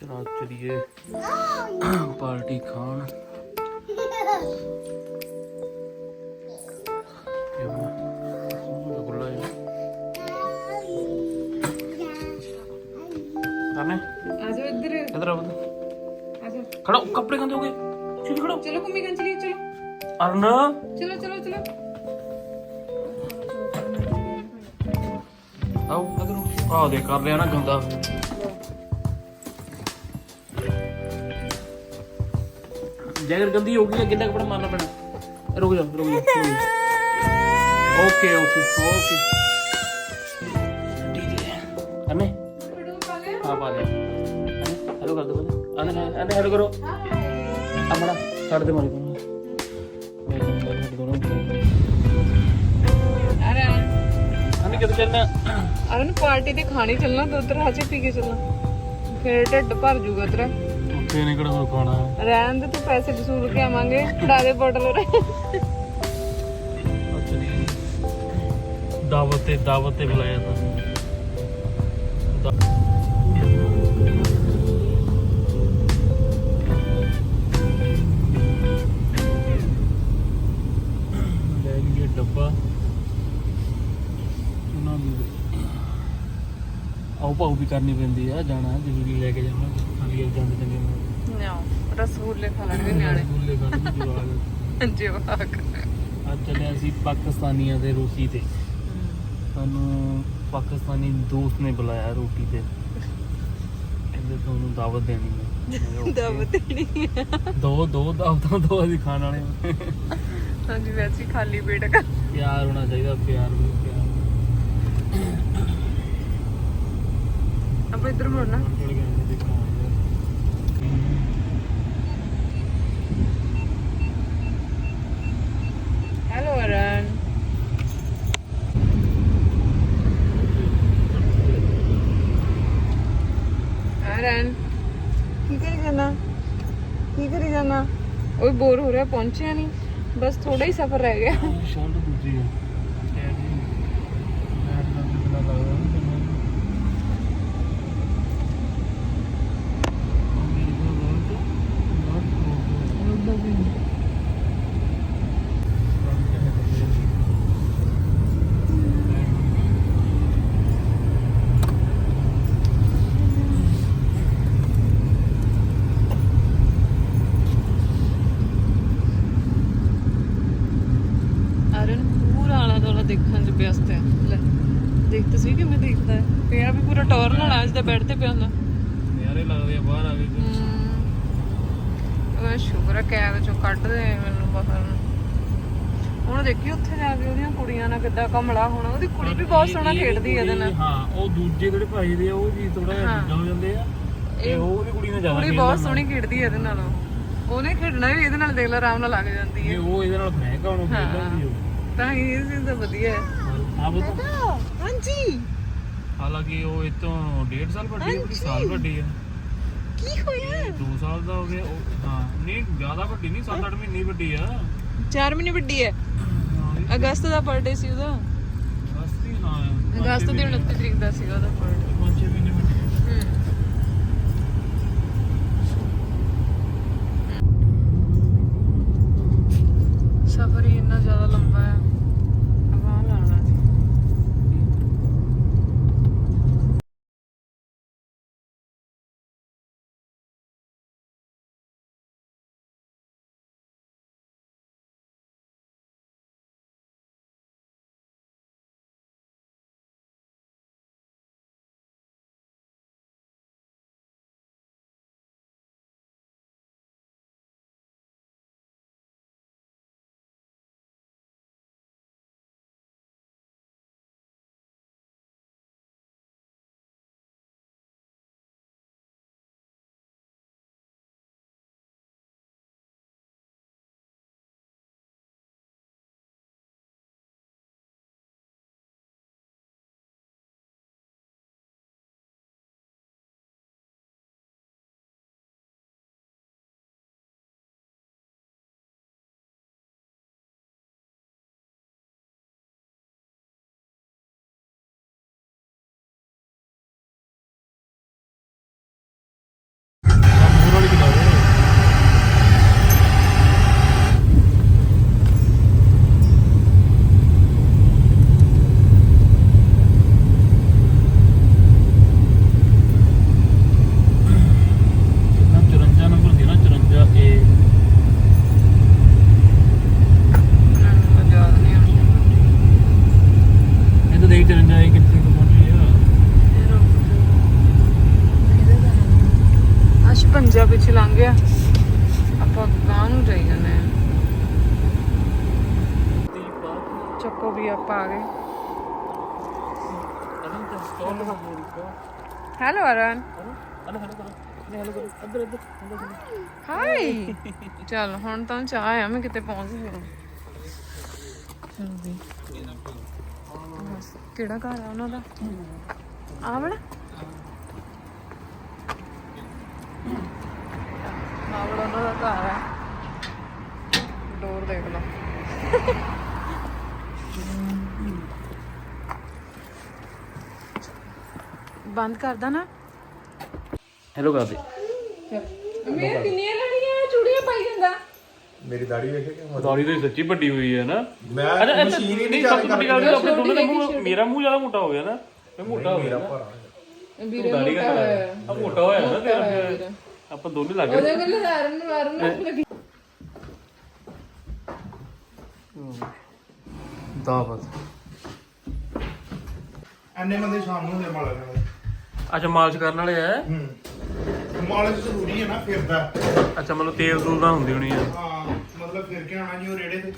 ਚਲਾ ਚਲੀਏ ਪਾਰਟੀ ਖਾਣ ਗੁੱਲਾ ਹੈ ਕਰਨੇ आ जाओ इधर ਇਧਰ ਆ ਬੰਦਾ आ जाओ ਖੜਾ ਹੋ, ਕੱਪੜੇ ਗੰਦੇ ਹੋ ਗਏ ਚਲ ਖੜਾ चलो कुम्मी गंज चलिए चलो ਅਰਨ चलो चलो चलो ਆਓ ਇਧਰ ਆ ਦੇ ਕਰ ਲਿਆ ਨਾ ਜੇ ਅਗਰ ਗੰਦੀ ਹੋ ਗਈ ਤਾਂ ਗਿੱਲਾ ਕੱਪੜਾ ਮਾਰਨਾ ਪੈਣਾ। ਰੁਕ ਜਾ ਰੁਕ ਜਾ ਓਕੇ ਓਕੇ ਓਕੇ ਠੀਕ ਹੈ ਅਮੇ ਆ ਪਾ ਦੇ। ਹੈਲੋ ਕਰ ਦੋ ਬੋਲੇ ਅਨੇ ਅਨੇ ਕਰੋ। ਆਪਣਾ ਛੱਡ ਦੇ ਮਾਰੀ ਕੋਲ ਚੱਲਣਾ? ਅਰਨ ਪਾਰਟੀ ਤੇ ਖਾਣੇ ਚੱਲਣਾ ਦੋ ਹਜੇ ਪੀ ਕੇ ਚੱਲਣਾ। ਫਿਰ ਢਿੱਡ ਭਰ ਜੂਗਾ ਤੇਰਾ। ਨੇ ਕਿਹੜਾ ਖਾਣਾ ਰਹਿਣ ਦੇ ਤੂੰ ਪੈਸੇ ਵਸੂਲ ਕੇ ਆਵਾਂਗੇ। ਫੜਾ ਦੇ ਬੋਟਲ ਉਰੇ। ਦਾਵਤ ਤੇ ਦਾਵਤ ਤੇ ਬੁਲਾਇਆ ਤਾਂ। ਪਾਉ ਵੀ ਕਰਨੀ ਪੈਂਦੀ ਆ ਜਾਣਾ ਜ਼ਰੂਰੀ ਲੈ ਕੇ ਜਾਣਾ ਖਾਲੀ ਜਾਂਦੇ ਚੰਗੇ ਨੂੰ ਨਾ ਰਸਗੁੱਲੇ ਖਾ ਲੈਣਗੇ ਨਿਆਣੇ। ਸਕੂਲੇ ਕੱਢ ਜਵਾਗ ਜਵਾਕ। ਅੱਜ ਚੱਲੇ ਅਸੀਂ ਪਾਕਿਸਤਾਨੀਆਂ ਦੇ ਰੋਟੀ ਤੇ। ਸਾਨੂੰ ਪਾਕਿਸਤਾਨੀ ਦੋਸਤ ਨੇ ਬੁਲਾਇਆ ਰੋਟੀ ਤੇ। ਕਹਿੰਦੇ ਤੁਹਾਨੂੰ ਦਾਵਤ ਦੇਣੀ ਹੈ। ਮੈਂ ਕਿਹਾ okay। ਦਵ ਦੇਣੀ ਦੋ ਦੋ ਦਾਵਤਾਂ ਦੋ ਅਸੀਂ ਖਾਣ ਵਾਲੇ ਹਾਂ। ਹਾਂਜੀ ਵੈਸੇ ਹੀ ਖਾਲੀ ਪੇਟ ਕਰ ਪਿਆਰ ਹੋਣਾ ਚਾਹੀਦਾ ਪਿਆਰ ਵੀ ਪਿਆਰ ਆਪਾਂ ਇੱਧਰ ਮੁੜਨਾ ਜੁੜ ਗਏ ਨੇ ਦੇਖੋ ਹੈਲੋ ਅਰਨ ਅਰਨ ਕੀ ਕਰੀ ਜਾਣਾ ਕੀ ਕਰੀ ਜਾਣਾ ਓਏ ਬੋਰ ਹੋ ਰਿਹਾ ਪਹੁੰਚਿਆ ਨਹੀਂ ਬਸ ਥੋੜਾ ਹੀ ਸਫ਼ਰ ਰਹਿ ਗਿਆ ਸ਼ਰਟ ਦੂਜੀ ਹੈ ਟੈਗ ਨਹੀਂ ਮੈਂ ਤਾਂ ਕਿੰਨਾ ਲੱਗਦਾ ਨਾ ਤੈਨੂੰ ਮੇਰੇ ਕੋਲ ਬਹੁਤ ਬਹੁਤ ਬਹੁਤ ਅਰਨ ਪੂਰਾ ਆਲਾ ਦੋਲਾ ਦੇਖਣ ਚ ਵਿਅਸਤ ਹੈ ਲੈ, ਦੇਖ ਤਾਂ ਸਹੀ ਕਿਵੇਂ ਦੇਖਦਾ ਹੈ। ਪਿਆ ਵੀ ਪੂਰਾ ਟੌਰ ਨਾਲ ਅੱਜ ਦਾ ਬੈੱਡ ਤੇ ਪਿਆ ਹੁੰਦਾ। ਯਾਰੇ ਲੱਗਦੇ ਆ ਬਾਹਰ ਆ ਕੇ ਸ਼ੁਕਰ ਹੈ ਕੈਦ ਚੋਂ ਕੱਢਦੇ ਮੈਨੂੰ ਬਾਹਰ ਹੁਣ ਦੇਖੀ ਉੱਥੇ ਜਾ ਕੇ ਉਹਦੀਆਂ ਕੁੜੀਆਂ ਨਾਲ ਕਿੱਦਾਂ ਕਮਲਾ ਹੋਣਾ। ਉਹਦੀ ਕੁੜੀ ਵੀ ਬਹੁਤ ਸੋਹਣਾ ਖੇਡਦੀ ਹੈ ਇਹਦੇ ਨਾਲ। ਹਾਂ ਉਹ ਦੂਜੇ ਜਿਹੜੇ ਭਾਈ ਦੇ ਆ, ਉਹ ਜੀ ਥੋੜਾ ਜਿਹਾ ਹੋ। ਜਾਂਦੇ ਆ। ਇਹ ਉਹ ਉਹਦੀ ਕੁੜੀ ਨਾਲ ਜ਼ਿਆਦਾ ਕੁੜੀ ਖੇਡਦਾ ਬਹੁਤ। ਸੋਹਣੀ ਖੇਡਦੀ ਹੈ ਇਹਦੇ ਨਾਲ। ਉਹਨੇ ਖੇਡਣਾ ਵੀ ਇਹਦੇ ਨਾਲ ਦੇਖ ਲੈ ਆਰਾਮ ਨਾਲ ਲੱਗ ਜਾਂਦੀ ਇਹ ਹੈ ਉਹ ਇਹਦੇ ਨਾਲ ਮਹਿੰਗਾ ਉਹਨੂੰ ਖੇਡਦਾ ਵੀ ਉਹ। ਤਾਂ ਹੀ ਇਹ ਚੀਜ਼ ਤਾਂ ਵਧੀਆ ਹੈ। ਆ ਬਤਾ। ਹਾਂਜੀ। ਹਾਲਾਂਕਿ ਉਹ ਇਹ ਤੋਂ 1.5 ਸਾਲ ਵੱਡੀ ਹੈ ਕਿ ਸਾਲ ਵੱਡੀ ਹੈ ਕੀ ਹੋਇਆ? 2 ਸਾਲ ਦਾ ਹੋ ਗਿਆ ਉਹ ਹਾਂ ਨਹੀਂ ਜ਼ਿਆਦਾ ਵੱਡੀ ਨਹੀਂ 7-8 ਮਹੀਨੇ ਹੀ ਵੱਡੀ ਆ। 4 ਮਹੀਨੇ ਵੱਡੀ ਹੈ? ਅਗਸਤ ਦਾ ਬਰਥਡੇ ਸੀ ਉਹਦਾ। ਹਾਂ ਅਗਸਤ ਦੀ 29 ਤਰੀਕ ਦਾ ਸੀਗਾ ਉਹਦਾ ਬਰਥਡੇ ਲੰਘ ਗਿਆ ਆਪਾਂ ਗਾਂ ਨੂੰ ਜਾਈ ਜਾਂਦੇ ਆ। ਚੱਕੋ ਵੀ ਆਪਾਂ ਆ ਗਏ। ਹੈਲੋ ਅਰਨ ਹਾਈ ਚੱਲ, ਹੁਣ ਤਾਂ ਚਾਹ ਆ, ਮੈਂ ਕਿਤੇ ਪਹੁੰਚ ਗਿਆ ਕਿਹੜਾ ਘਰ ਆ ਉਹਨਾਂ ਦਾ? ਆ ਵਾਲਾ ਆ ਵਾਲਾ ਉਹਨਾਂ ਦਾ ਘਰ ਹੈ। ਡੋਰ ਦੇਖ ਲਓ। ਬੰਦ ਕਰਦਾ ਨਾ। ਹੈਲੋ ਕਰ ਦੇ ਮੇਰੇ ਕਿੰਨੀਆਂ ਲੜੀਆਂ ਚੂੜੀਆਂ ਪਾਈ ਜਾਂਦਾ। ਮੇਰੀ ਦਾੜੀ ਵੇਖੇ ਕਿ ਦਾੜੀ ਤੇ ਸੱਚੀ ਵੱਡੀ ਹੋਈ ਹੈ ਨਾ। ਮੈਂ ਮਸ਼ੀਨ ਹੀ ਨਹੀਂ ਚੱਲ ਆਪਣੇ ਦੋਨਾਂ ਦਾ ਮੂੰਹ ਮੇਰਾ ਮੂੰਹ ਜ਼ਿਆਦਾ ਮੋਟਾ ਹੋ ਗਿਆ ਨਾ। ਮੈਂ ਮੋਟਾ ਹੋ ਗਿਆ। ਵੀਰੇ ਦਾੜੀ ਮੋਟਾ ਹੋਇਆ। ਆ ਮੋਟਾ ਹੋਇਆ ਨਾ ਤੇਰਾ ਫਿਰ। ਆਪਾਂ ਦੋਨੇ ਲੱਗ ਗਏ। ਉਹਦੇ ਕੋਲ ਹਰਨ ਨੂੰ ਹਰਨ ਲੱਗੀ। ਦਾਵਤ ਐਨੇ ਬੰਦੇ ਸ਼ਾਮ ਨੂੰ ਹੁੰਦੇ ਮਾਲਕ ਨਾਲ। ਅੱਛਾ ਮਾਲਸ਼ ਕਰਨ ਵਾਲੇ ਆ? ਹੂੰ ਮਾਲਕ ਜ਼ਰੂਰੀ ਹੈ ਨਾ ਫਿਰਦਾ। ਅੱਛਾ ਮਤਲਬ ਤੇਲ ਤੂਲ ਨਾ ਹੁੰਦੀ ਹੋਣੀ ਆ। ਹਾਂ ਮਤਲਬ ਫਿਰ ਕੇ ਆਣਾ ਜੀ ਉਹ ਰੇੜੇ ਤੇ।